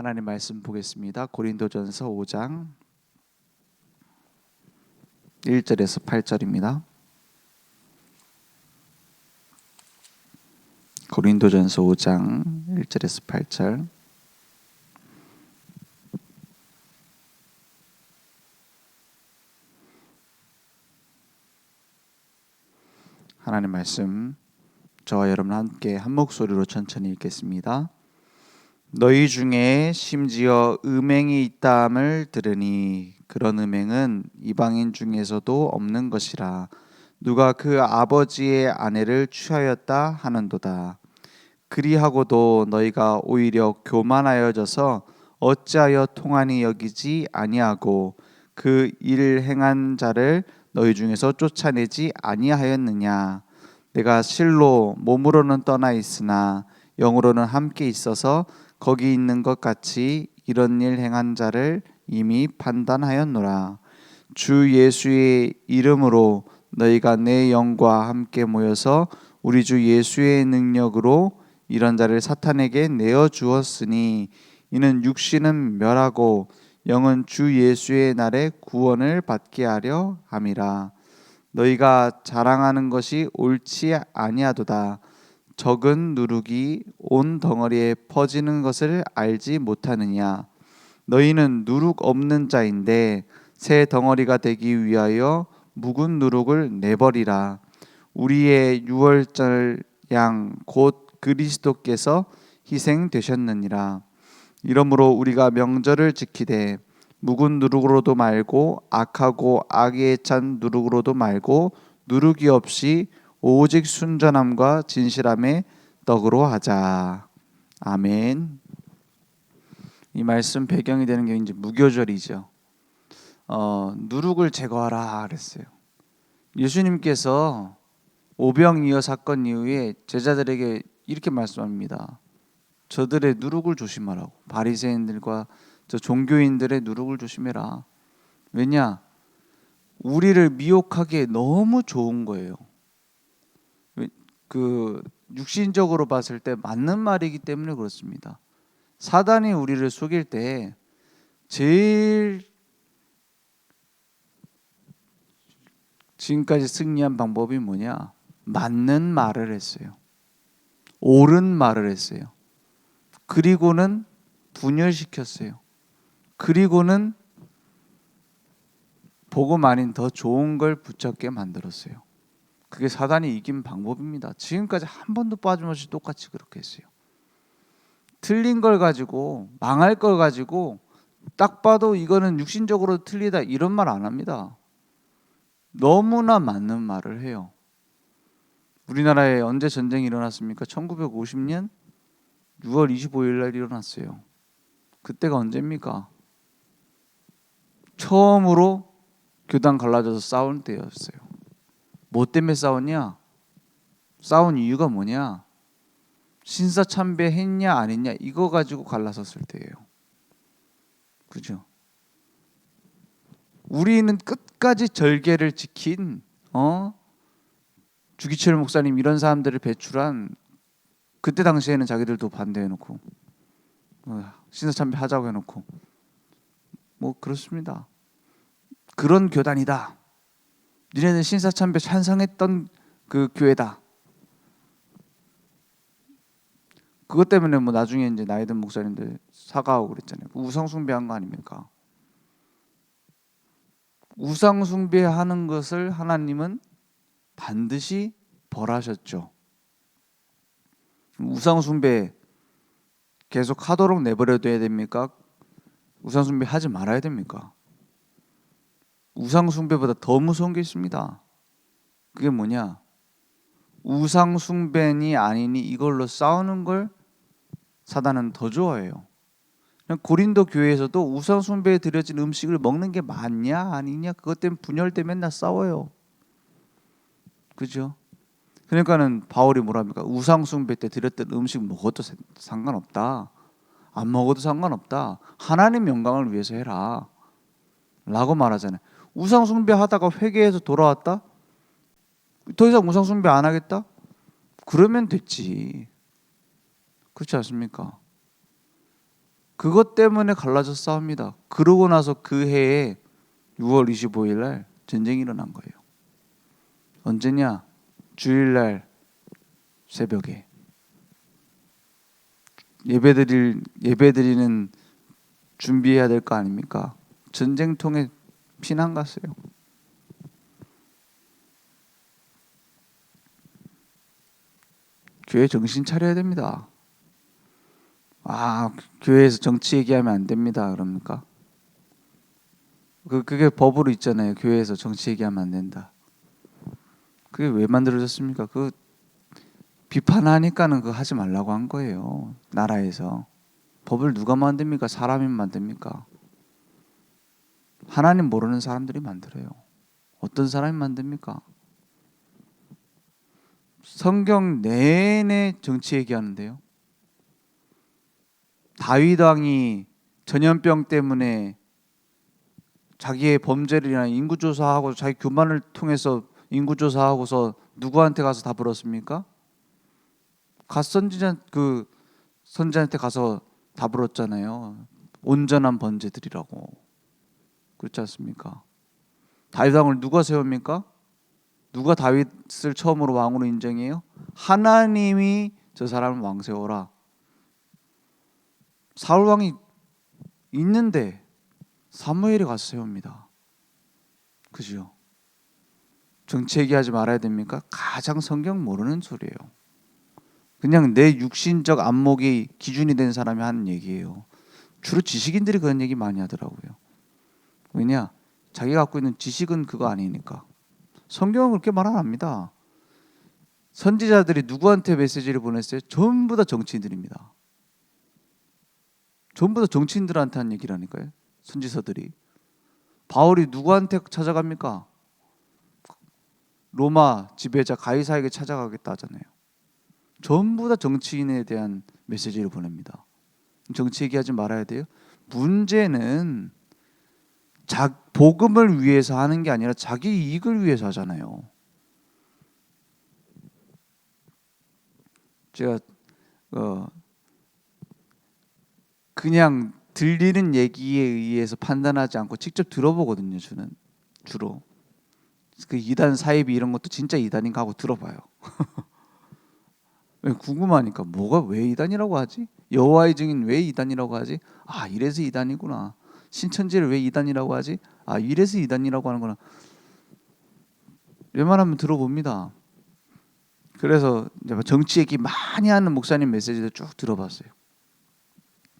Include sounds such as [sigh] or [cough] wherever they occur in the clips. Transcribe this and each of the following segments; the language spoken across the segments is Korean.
하나님 말씀 보겠습니다. 고린도전서 5장 1절에서 8절입니다. 고린도전서 5장 1절에서 8절 하나님 말씀 저와 여러분 함께 한 목소리로 천천히 읽겠습니다. 너희 중에 심지어 음행이 있다함을 들으니 그런 음행은 이방인 중에서도 없는 것이라. 누가 그 아버지의 아내를 취하였다 하는도다. 그리하고도 너희가 오히려 교만하여져서 어찌하여 통하니 여기지 아니하고 그 일 행한 자를 너희 중에서 쫓아내지 아니하였느냐? 내가 실로 몸으로는 떠나 있으나 영으로는 함께 있어서 거기 있는 것 같이 이런 일 행한 자를 이미 판단하였노라. 주 예수의 이름으로 너희가 내 영과 함께 모여서 우리 주 예수의 능력으로 이런 자를 사탄에게 내어 주었으니 이는 육신은 멸하고 영은 주 예수의 날에 구원을 받게 하려 함이라. 너희가 자랑하는 것이 옳지 아니하도다 적은 누룩이 온 덩어리에 퍼지는 것을 알지 못하느냐? 너희는 누룩 없는 자인데 새 덩어리가 되기 위하여 묵은 누룩을 내버리라. 우리의 유월절 양 곧 그리스도께서 희생되셨느니라. 이러므로 우리가 명절을 지키되 묵은 누룩으로도 말고 악하고 악에 찬 누룩으로도 말고 누룩이 없이 오직 순전함과 진실함의 떡으로 하자. 아멘. 이 말씀 배경이 되는 게 이제 무교절이죠. 어, 누룩을 제거하라 그랬어요. 예수님께서 오병이어 사건 이후에 제자들에게 이렇게 말씀합니다. 저들의 누룩을 조심하라고. 바리새인들과 저 종교인들의 누룩을 조심해라. 왜냐? 우리를 미혹하기에 너무 좋은 거예요. 그 육신적으로 봤을 때 맞는 말이기 때문에 그렇습니다. 사단이 우리를 속일 때 제일 지금까지 승리한 방법이 뭐냐? 맞는 말을 했어요. 옳은 말을 했어요. 그리고는 분열시켰어요. 그리고는 복음 아닌 더 좋은 걸 붙잡게 만들었어요. 그게 사단이 이긴 방법입니다. 지금까지 한 번도 빠짐없이 똑같이 그렇게 했어요. 틀린 걸 가지고 망할 걸 가지고 딱 봐도 이거는 육신적으로 틀리다 이런 말 안 합니다. 너무나 맞는 말을 해요. 우리나라에 언제 전쟁이 일어났습니까? 1950년 6월 25일 날 일어났어요. 그때가 언제입니까? 처음으로 교단 갈라져서 싸울 때였어요. 뭐 때문에 싸웠냐? 싸운 이유가 뭐냐? 신사 참배했냐 안 했냐 이거 가지고 갈라섰을 때예요. 그죠? 우리는 끝까지 절개를 지킨 어 주기철 목사님 이런 사람들을 배출한 그때 당시에는 자기들도 반대해놓고 어, 신사 참배 하자고 해놓고 뭐 그렇습니다. 그런 교단이다. 니네는 신사참배 찬성했던 그 교회다. 그것 때문에 뭐 나중에 이제 나이 든 목사님들 사과하고 그랬잖아요. 우상 숭배한 거 아닙니까? 우상 숭배하는 것을 하나님은 반드시 벌하셨죠. 우상 숭배 계속 하도록 내버려 둬야 됩니까? 우상 숭배 하지 말아야 됩니까? 우상 숭배보다 더 무서운 게 있습니다. 그게 뭐냐? 우상 숭배니 아니니 이걸로 싸우는 걸 사단은 더 좋아해요. 고린도 교회에서도 우상 숭배에 드려진 음식을 먹는 게 맞냐 아니냐 그것 때문에 분열돼 맨날 싸워요. 그죠? 그러니까는 바울이 뭐랍니까? 우상 숭배 때 드렸던 음식 먹어도 상관없다. 안 먹어도 상관없다. 하나님 영광을 위해서 해라. 라고 말하잖아요. 우상 숭배하다가 회개해서 돌아왔다? 더 이상 우상 숭배 안 하겠다? 그러면 됐지. 그렇지 않습니까? 그것 때문에 갈라져 싸웁니다. 그러고 나서 그 해에 6월 25일 날 전쟁이 일어난 거예요. 언제냐? 주일날 새벽에 예배드릴 예배드리는 준비해야 될 거 아닙니까? 전쟁통에 피난 갔어요. 교회 정신 차려야 됩니다. 아, 교회에서 정치 얘기하면 안 됩니다. 그럽니까? 그 그게 법으로 있잖아요. 교회에서 정치 얘기하면 안 된다. 그게 왜 만들어졌습니까? 그 비판하니까는 그 하지 말라고 한 거예요. 나라에서 법을 누가 만듭니까? 사람이 만듭니까? 하나님 모르는 사람들이 만들어요. 어떤 사람이 만듭니까? 성경 내내 정치 얘기하는데요. 다윗 왕이 전염병 때문에 자기의 범죄를이나 인구 조사하고 자기 교만을 통해서 인구 조사하고서 누구한테 가서 다 물었습니까? 갓 선지자 그 선지자한테 가서 다 물었잖아요. 온전한 번제들이라고 그렇지 않습니까? 다윗 왕을 누가 세웁니까? 누가 다윗을 처음으로 왕으로 인정해요? 하나님이 저 사람을 왕 세워라. 사울 왕이 있는데 사무엘이 가서 세웁니다. 그죠? 정치 얘기하지 말아야 됩니까? 가장 성경 모르는 소리예요. 그냥 내 육신적 안목이 기준이 된 사람이 하는 얘기예요. 주로 지식인들이 그런 얘기 많이 하더라고요. 왜냐? 자기가 갖고 있는 지식은 그거 아니니까. 성경은 그렇게 말 안 합니다. 선지자들이 누구한테 메시지를 보냈어요? 전부 다 정치인들입니다. 전부 다 정치인들한테 한 얘기라니까요. 선지서들이. 바울이 누구한테 찾아갑니까? 로마 지배자 가이사에게 찾아가겠다 하잖아요. 전부 다 정치인에 대한 메시지를 보냅니다. 정치 얘기하지 말아야 돼요. 문제는 자, 복음을 위해서 하는 게 아니라 자기 이익을 위해서 하잖아요. 제가 어, 그냥 들리는 얘기에 의해서 판단하지 않고 직접 들어보거든요. 저는 주로 그 이단 사이비 이런 것도 진짜 이단인가 하고 들어봐요. [laughs] 궁금하니까 뭐가 왜 이단이라고 하지? 여호와의 증인 왜 이단이라고 하지? 아 이래서 이단이구나. 신천지를 왜 이단이라고 하지? 아 이래서 이단이라고 하는구나. 웬만하면 들어봅니다. 그래서 뭐 정치 얘기 많이 하는 목사님 메시지도 쭉 들어봤어요.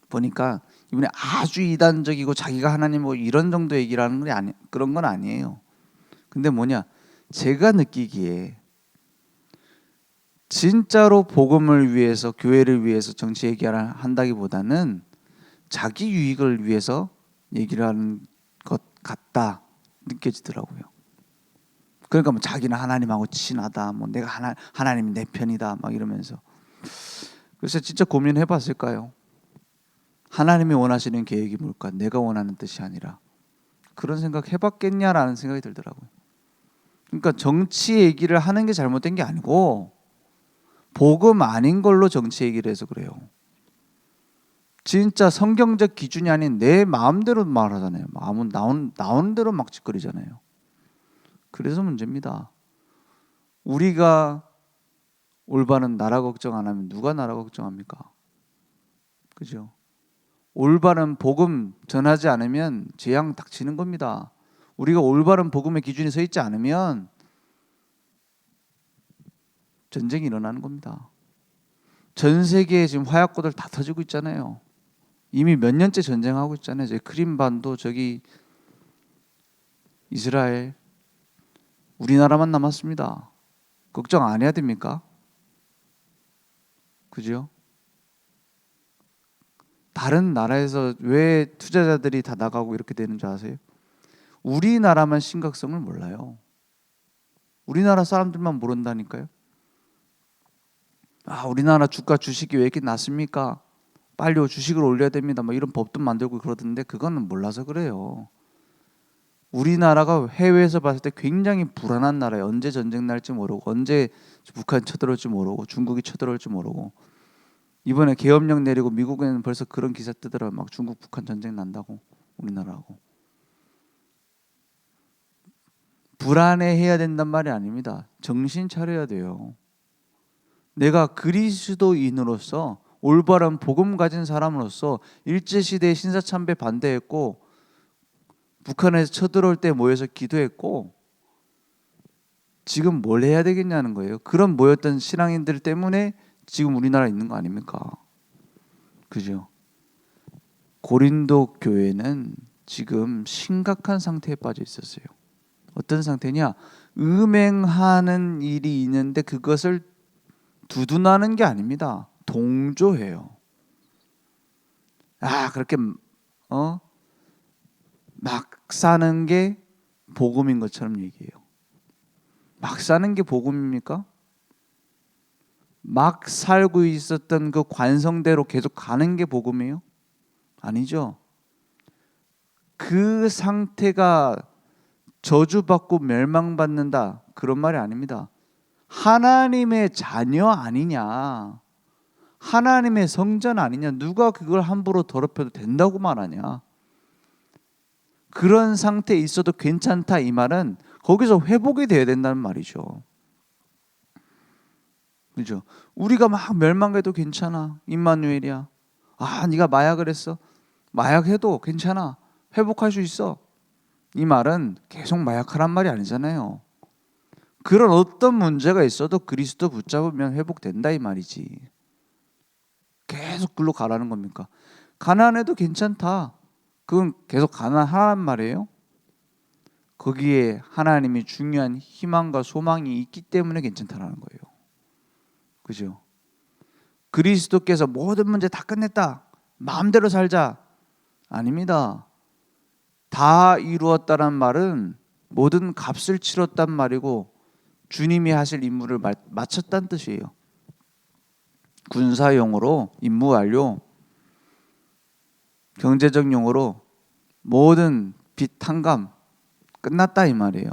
보니까 이분이 아주 이단적이고 자기가 하나님 뭐 이런 정도 얘기를 하는 건 아니 그런 건 아니에요. 근데 뭐냐? 제가 느끼기에 진짜로 복음을 위해서 교회를 위해서 정치 얘기를 한다기보다는 자기 유익을 위해서 얘기를 하는 것 같다 느껴지더라고요. 그러니까 뭐 자기는 하나님하고 친하다, 뭐 내가 하나 하나님이 내 편이다, 막 이러면서 그래서 진짜 고민해봤을까요? 하나님이 원하시는 계획이 뭘까? 내가 원하는 뜻이 아니라 그런 생각 해봤겠냐라는 생각이 들더라고요. 그러니까 정치 얘기를 하는 게 잘못된 게 아니고 복음 아닌 걸로 정치 얘기를 해서 그래요. 진짜 성경적 기준이 아닌 내 마음대로 말하잖아요. 마음은 나온 나오는 대로 막 짓거리잖아요. 그래서 문제입니다. 우리가 올바른 나라 걱정 안 하면 누가 나라 걱정합니까? 그죠? 올바른 복음 전하지 않으면 재앙 닥치는 겁니다. 우리가 올바른 복음의 기준이 서 있지 않으면 전쟁이 일어나는 겁니다. 전 세계에 지금 화약고들 다 터지고 있잖아요. 이미 몇 년째 전쟁하고 있잖아요. 저기 크림반도 저기 이스라엘 우리나라만 남았습니다. 걱정 안 해야 됩니까? 그죠? 다른 나라에서 왜 투자자들이 다 나가고 이렇게 되는 줄 아세요? 우리나라만 심각성을 몰라요. 우리나라 사람들만 모른다니까요. 아, 우리나라 주가 주식이 왜 이렇게 낮습니까? 빨리 주식을 올려야 됩니다. 뭐 이런 법도 만들고 그러던데 그거는 몰라서 그래요. 우리나라가 해외에서 봤을 때 굉장히 불안한 나라예요. 언제 전쟁 날지 모르고 언제 북한 쳐들어올지 모르고 중국이 쳐들어올지 모르고 이번에 계엄령 내리고 미국에는 벌써 그런 기사 뜨더라. 막 중국 북한 전쟁 난다고 우리나라하고. 불안해해야 된단 말이 아닙니다. 정신 차려야 돼요. 내가 그리스도인으로서 올바른 복음 가진 사람으로서 일제 시대에 신사 참배 반대했고 북한에서 쳐들어올 때 모여서 기도했고 지금 뭘 해야 되겠냐는 거예요. 그런 모였던 신앙인들 때문에 지금 우리나라 있는 거 아닙니까? 그죠? 고린도 교회는 지금 심각한 상태에 빠져 있었어요. 어떤 상태냐? 음행하는 일이 있는데 그것을 두둔하는 게 아닙니다. 동조해요. 아, 그렇게 어? 막 사는 게 복음인 것처럼 얘기해요. 막 사는 게 복음입니까? 막 살고 있었던 그 관성대로 계속 가는 게 복음이에요? 아니죠. 그 상태가 저주받고 멸망받는다. 그런 말이 아닙니다. 하나님의 자녀 아니냐. 하나님의 성전 아니냐. 누가 그걸 함부로 더럽혀도 된다고 말하냐. 그런 상태에 있어도 괜찮다 이 말은 거기서 회복이 돼야 된다는 말이죠. 그죠? 우리가 막 멸망해도 괜찮아. 임마누엘이야. 아, 네가 마약을 했어. 마약해도 괜찮아. 회복할 수 있어. 이 말은 계속 마약하란 말이 아니잖아요. 그런 어떤 문제가 있어도 그리스도 붙잡으면 회복된다 이 말이지. 계속 글로 가라는 겁니까? 가난해도 괜찮다. 그건 계속 가난하란 말이에요. 거기에 하나님이 중요한 희망과 소망이 있기 때문에 괜찮다라는 거예요. 그죠? 그리스도께서 모든 문제 다 끝냈다. 마음대로 살자. 아닙니다. 다 이루었다는 말은 모든 값을 치렀단 말이고 주님이 하실 임무를 마쳤다는 뜻이에요. 군사용으로 임무 완료, 경제적 용어로 모든 빚 탕감 끝났다 이 말이에요.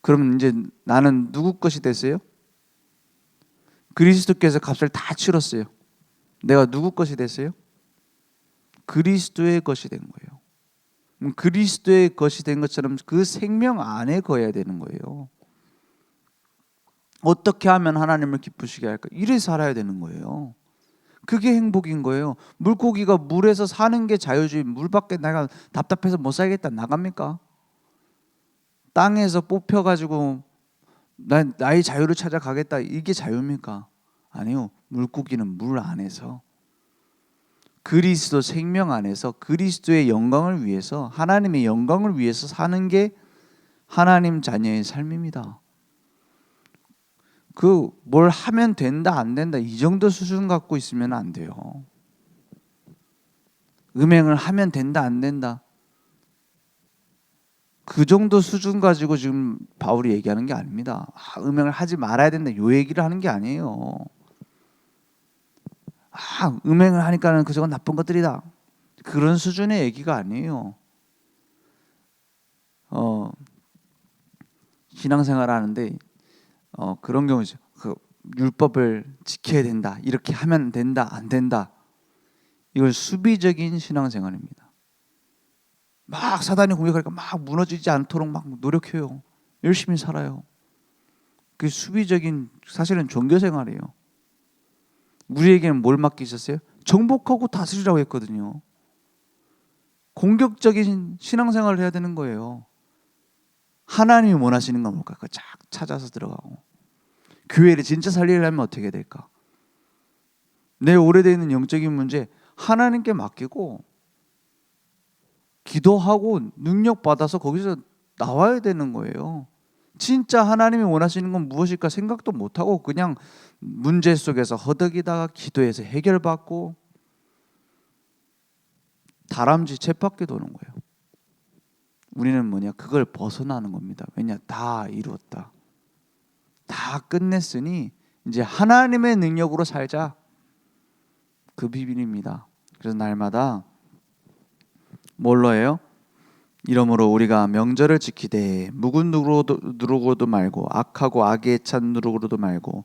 그럼 이제 나는 누구 것이 됐어요? 그리스도께서 값을 다 치렀어요. 내가 누구 것이 됐어요? 그리스도의 것이 된 거예요. 그리스도의 것이 된 것처럼 그 생명 안에 거해야 되는 거예요. 어떻게 하면 하나님을 기쁘시게 할까? 이래 살아야 되는 거예요. 그게 행복인 거예요. 물고기가 물에서 사는 게 자유주의. 물 밖에 내가 답답해서 못 살겠다 나갑니까? 땅에서 뽑혀 가지고 난 나의 자유를 찾아가겠다. 이게 자유입니까? 아니요. 물고기는 물 안에서 그리스도 생명 안에서 그리스도의 영광을 위해서 하나님의 영광을 위해서 사는 게 하나님 자녀의 삶입니다. 그 뭘 하면 된다 안 된다 이 정도 수준 갖고 있으면 안 돼요. 음행을 하면 된다 안 된다 그 정도 수준 가지고 지금 바울이 얘기하는 게 아닙니다. 아, 음행을 하지 말아야 된다 요 얘기를 하는 게 아니에요. 아, 음행을 하니까는 그저건 나쁜 것들이다. 그런 수준의 얘기가 아니에요. 어, 신앙생활 하는데 어, 그런 경우죠. 그 율법을 지켜야 된다. 이렇게 하면 된다. 안 된다. 이걸 수비적인 신앙생활입니다. 막 사단이 공격하니까 막 무너지지 않도록 막 노력해요. 열심히 살아요. 그 수비적인 사실은 종교 생활이에요. 우리에게는 뭘 맡기셨어요? 정복하고 다스리라고 했거든요. 공격적인 신앙생활을 해야 되는 거예요. 하나님이 원하시는 건 뭘까? 쫙 찾아서 들어가고 교회를 진짜 살리려면 어떻게 될까? 내 오래되어 있는 영적인 문제 하나님께 맡기고 기도하고 능력 받아서 거기서 나와야 되는 거예요. 진짜 하나님이 원하시는 건 무엇일까 생각도 못 하고 그냥 문제 속에서 허덕이다가 기도해서 해결받고 다람쥐 쳇바퀴 도는 거예요. 우리는 뭐냐 그걸 벗어나는 겁니다. 왜냐 다 이루었다. 다 끝냈으니 이제 하나님의 능력으로 살자. 그 비밀입니다. 그래서 날마다 뭘로 해요? 이러므로 우리가 명절을 지키되 묵은 누르고도 말고 악하고 악에 찬 누르고도 말고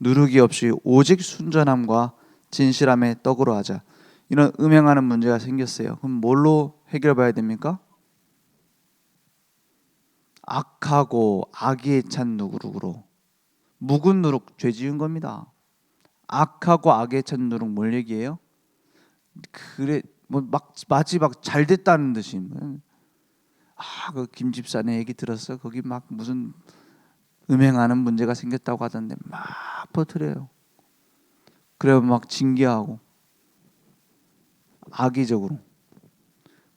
누르기 없이 오직 순전함과 진실함의 떡으로 하자. 이런 음행하는 문제가 생겼어요. 그럼 뭘로 해결해봐야 됩니까? 악하고 악에 찬 누룩으로 묵은 누룩 죄 지은 겁니다. 악하고 악에 찬 누룩 뭘 얘기해요? 그래 뭐막 마치 막 잘 됐다는 듯이 아그 김 집사네 얘기 들었어 거기 막 무슨 음행하는 문제가 생겼다고 하던데 막 퍼뜨려요. 그래 막 징계하고 악의적으로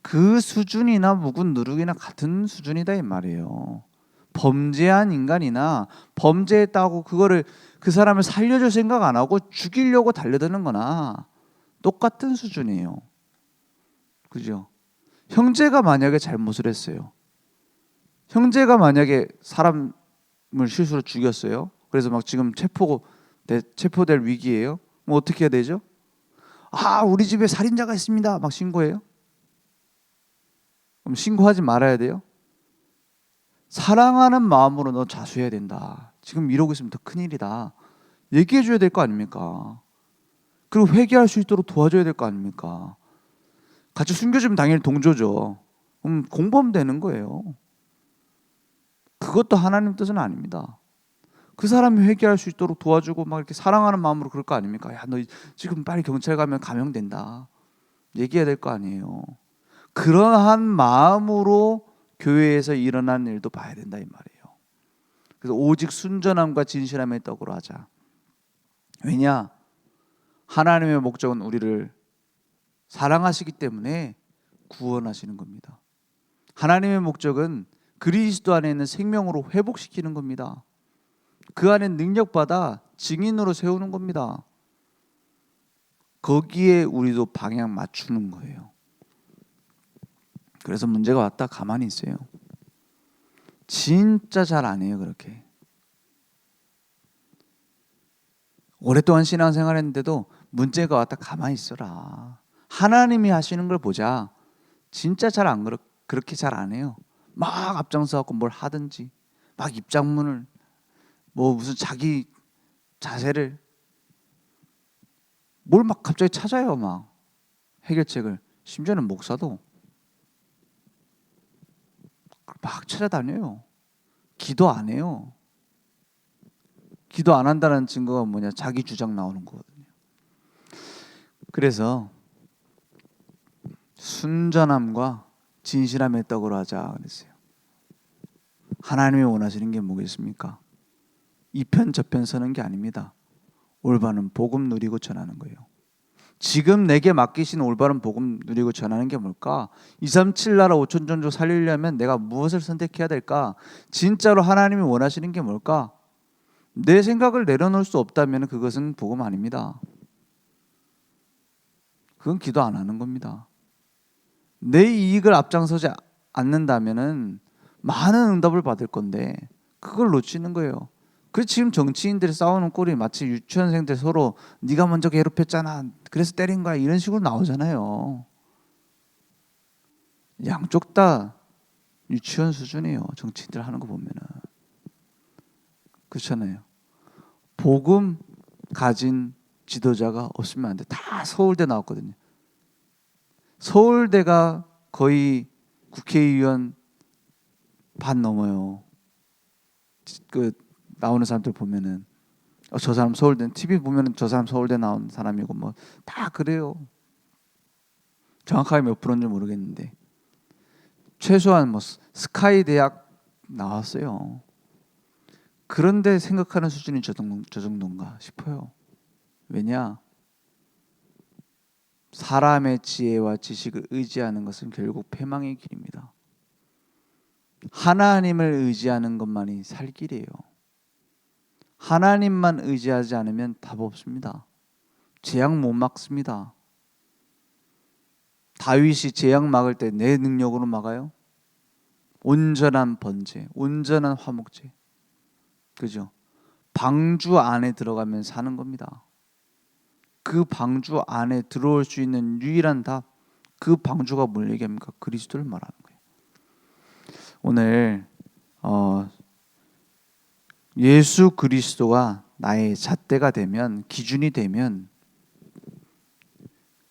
그 수준이나 묵은 누룩이나 같은 수준이다 이 말이에요. 범죄한 인간이나 범죄했다고 그거를 그 사람을 살려줄 생각 안 하고 죽이려고 달려드는 거나 똑같은 수준이에요. 그죠? 형제가 만약에 잘못을 했어요. 형제가 만약에 사람을 실수로 죽였어요. 그래서 막 지금 체포 체포될 위기예요. 뭐 어떻게 해야 되죠? 아, 우리 집에 살인자가 있습니다. 막 신고해요. 그럼 신고하지 말아야 돼요. 사랑하는 마음으로 너 자수해야 된다. 지금 이러고 있으면 더 큰일이다. 얘기해 줘야 될 거 아닙니까? 그리고 회개할 수 있도록 도와줘야 될 거 아닙니까? 같이 숨겨주면 당연히 동조죠. 그럼 공범되는 거예요. 그것도 하나님 뜻은 아닙니다. 그 사람이 회개할 수 있도록 도와주고 막 이렇게 사랑하는 마음으로 그럴 거 아닙니까? 야, 너 지금 빨리 경찰 가면 감형된다. 얘기해야 될 거 아니에요. 그러한 마음으로 교회에서 일어난 일도 봐야 된다 이 말이에요. 그래서 오직 순전함과 진실함의 떡으로 하자. 왜냐? 하나님의 목적은 우리를 사랑하시기 때문에 구원하시는 겁니다. 하나님의 목적은 그리스도 안에 있는 생명으로 회복시키는 겁니다. 그 안에 능력받아 증인으로 세우는 겁니다. 거기에 우리도 방향 맞추는 거예요. 그래서 문제가 왔다 가만히 있어요. 진짜 잘 안 해요, 그렇게. 오랫동안 신앙생활 했는데도 문제가 왔다 가만히 있어라. 하나님이 하시는 걸 보자. 진짜 잘 안 그렇 그렇게 잘 안 해요. 막 앞장서 갖고 뭘 하든지 막 입장문을 뭐 무슨 자기 자세를 뭘 막 갑자기 찾아요, 막 해결책을. 심지어는 목사도 막 찾아다녀요. 기도 안 해요. 기도 안 한다는 증거가 뭐냐? 자기 주장 나오는 거거든요. 그래서 순전함과 진실함의 떡으로 하자 그랬어요. 하나님이 원하시는 게 뭐겠습니까? 이편 저편 서는 게 아닙니다. 올바른 복음 누리고 전하는 거예요. 지금 내게 맡기신 올바른 복음 누리고 전하는 게 뭘까? 237 나라 5천 전조 살리려면 내가 무엇을 선택해야 될까? 진짜로 하나님이 원하시는 게 뭘까? 내 생각을 내려놓을 수 없다면 그것은 복음 아닙니다. 그건 기도 안 하는 겁니다. 내 이익을 앞장서지 않는다면은 많은 응답을 받을 건데 그걸 놓치는 거예요. 그 지금 정치인들이 싸우는 꼴이 마치 유치원생들 서로 네가 먼저 괴롭혔잖아. 그래서 때린 거야. 이런 식으로 나오잖아요. 양쪽 다 유치원 수준이에요. 정치인들 하는 거 보면은. 그렇잖아요. 복음 가진 지도자가 없으면 안 돼. 다 서울대 나왔거든요. 서울대가 거의 국회의원 반 넘어요. 그 나오는 사람들 보면은 어, 저 사람 서울대 TV 보면은 저 사람 서울대 나온 사람이고 뭐 다 그래요. 정확하게 몇 프로인지 모르겠는데 최소한 뭐 스카이 대학 나왔어요. 그런데 생각하는 수준이 저, 정도, 저 정도인가 싶어요. 왜냐? 사람의 지혜와 지식을 의지하는 것은 결국 패망의 길입니다. 하나님을 의지하는 것만이 살 길이에요. 하나님만 의지하지 않으면 답 없습니다. 재앙 못 막습니다. 다윗이 재앙 막을 때 내 능력으로 막아요? 온전한 번제, 온전한 화목제. 그죠? 방주 안에 들어가면 사는 겁니다. 그 방주 안에 들어올 수 있는 유일한 답, 그 방주가 뭘 얘기합니까? 그리스도를 말하는 거예요. 오늘 어, 예수 그리스도가 나의 잣대가 되면 기준이 되면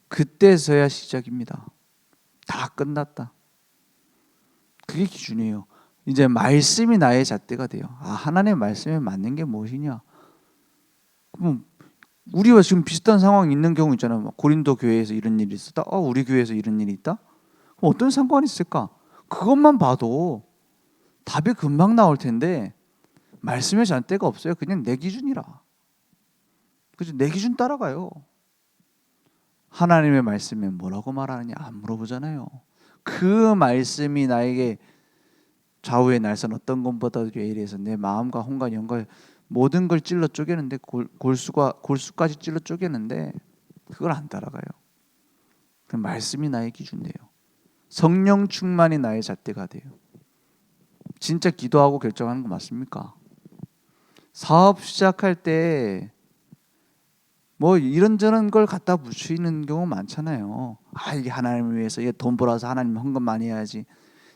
그때서야 시작입니다. 다 끝났다. 그게 기준이에요. 이제 말씀이 나의 잣대가 돼요. 아 하나님의 말씀에 맞는 게 무엇이냐? 그럼 우리와 지금 비슷한 상황이 있는 경우 있잖아요. 막 고린도 교회에서 이런 일이 있었다. 어, 우리 교회에서 이런 일이 있다. 어떤 상관이 있을까? 그것만 봐도 답이 금방 나올 텐데 말씀의 잣대가 없어요. 그냥 내 기준이라. 그죠? 내 기준 따라가요. 하나님의 말씀에 뭐라고 말하느냐 안 물어보잖아요. 그 말씀이 나에게 좌우의 날선 어떤 것보다도 예리해서 내 마음과 혼과 영과 모든 걸 찔러 쪼개는데 골, 골수가 골수까지 찔러 쪼개는데 그걸 안 따라가요. 그 말씀이 나의 기준이에요. 성령 충만이 나의 잣대가 돼요. 진짜 기도하고 결정하는 거 맞습니까? 사업 시작할 때 뭐 이런저런 걸 갖다 붙이는 경우 많잖아요. 아 이게 하나님을 위해서 이게 돈 벌어서 하나님 헌금 많이 해야지.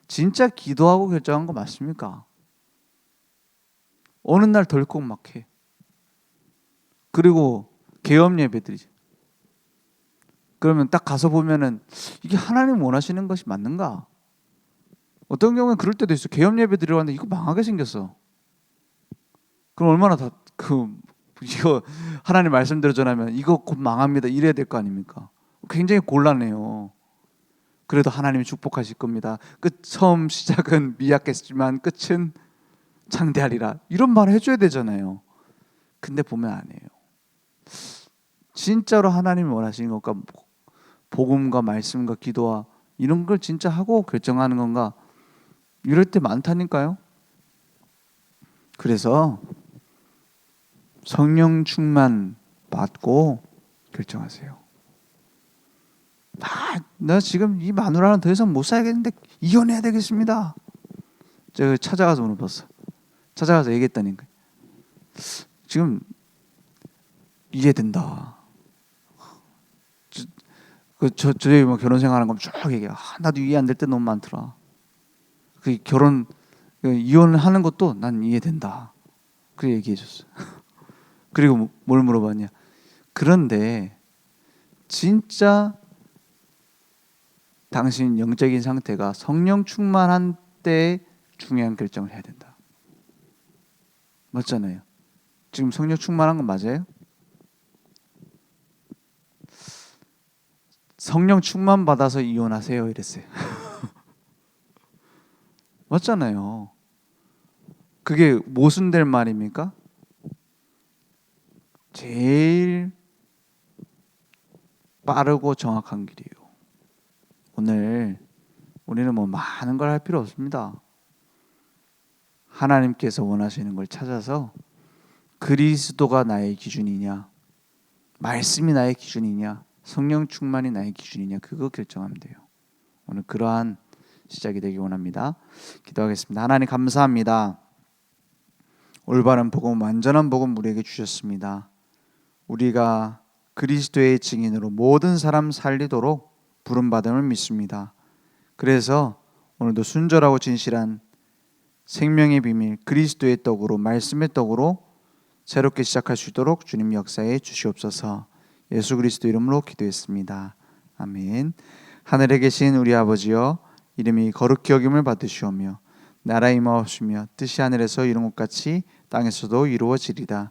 진짜 기도하고 결정한 거 맞습니까? 어느 날 덜컥 막 해. 그리고 개업 예배드리지. 그러면 딱 가서 보면은 이게 하나님 원하시는 것이 맞는가? 어떤 경우는 그럴 때도 있어. 개업 예배 드리러 왔는데 이거 망하게 생겼어. 그럼 얼마나 다 그 이거 하나님 말씀대로 전하면 이거 곧 망합니다. 이래야 될 거 아닙니까? 굉장히 곤란해요. 그래도 하나님이 축복하실 겁니다. 끝 처음 시작은 미약했지만 끝은 창대하리라. 이런 말을 해줘야 되잖아요. 근데 보면 안 해요. 진짜로 하나님이 원하시는 것과 복음과 말씀과 기도와 이런 걸 진짜 하고 결정하는 건가? 이럴 때 많다니까요. 그래서 성령 충만 받고 결정하세요. 아, 나 지금 이 마누라는 더 이상 못 살겠는데 이혼해야 되겠습니다. 제가 찾아가서 물어봤어. 찾아가서 얘기했다니까. 지금 이해된다. 그 저 저희 뭐 결혼 생활하는 거쭉 얘기해. 아, 나도 이해 안 될 때 너무 많더라. 그 결혼 그 이혼하는 것도 난 이해된다. 그 얘기해 줬어. 그리고 뭘 물어봤냐? 그런데 진짜 당신 영적인 상태가 성령 충만한 때 중요한 결정을 해야 된다. 맞잖아요. 지금 성령 충만한 건 맞아요? 성령 충만 받아서 이혼하세요 이랬어요. [laughs] 맞잖아요. 그게 모순될 말입니까? 제일 빠르고 정확한 길이에요. 오늘 우리는 뭐 많은 걸 할 필요 없습니다. 하나님께서 원하시는 걸 찾아서 그리스도가 나의 기준이냐, 말씀이 나의 기준이냐, 성령 충만이 나의 기준이냐 그거 결정하면 돼요. 오늘 그러한 시작이 되기 원합니다. 기도하겠습니다. 하나님 감사합니다. 올바른 복음, 완전한 복음 우리에게 주셨습니다. 우리가 그리스도의 증인으로 모든 사람 살리도록 부름 받음을 믿습니다. 그래서 오늘도 순절하고 진실한 생명의 비밀 그리스도의 떡으로 말씀의 떡으로 새롭게 시작할 수 있도록 주님 역사에 주시옵소서. 예수 그리스도 이름으로 기도했습니다. 아멘. 하늘에 계신 우리 아버지여 이름이 거룩히 여김을 받으시오며 나라 임하옵시며 뜻이 하늘에서 이룬 것 같이 땅에서도 이루어지리다.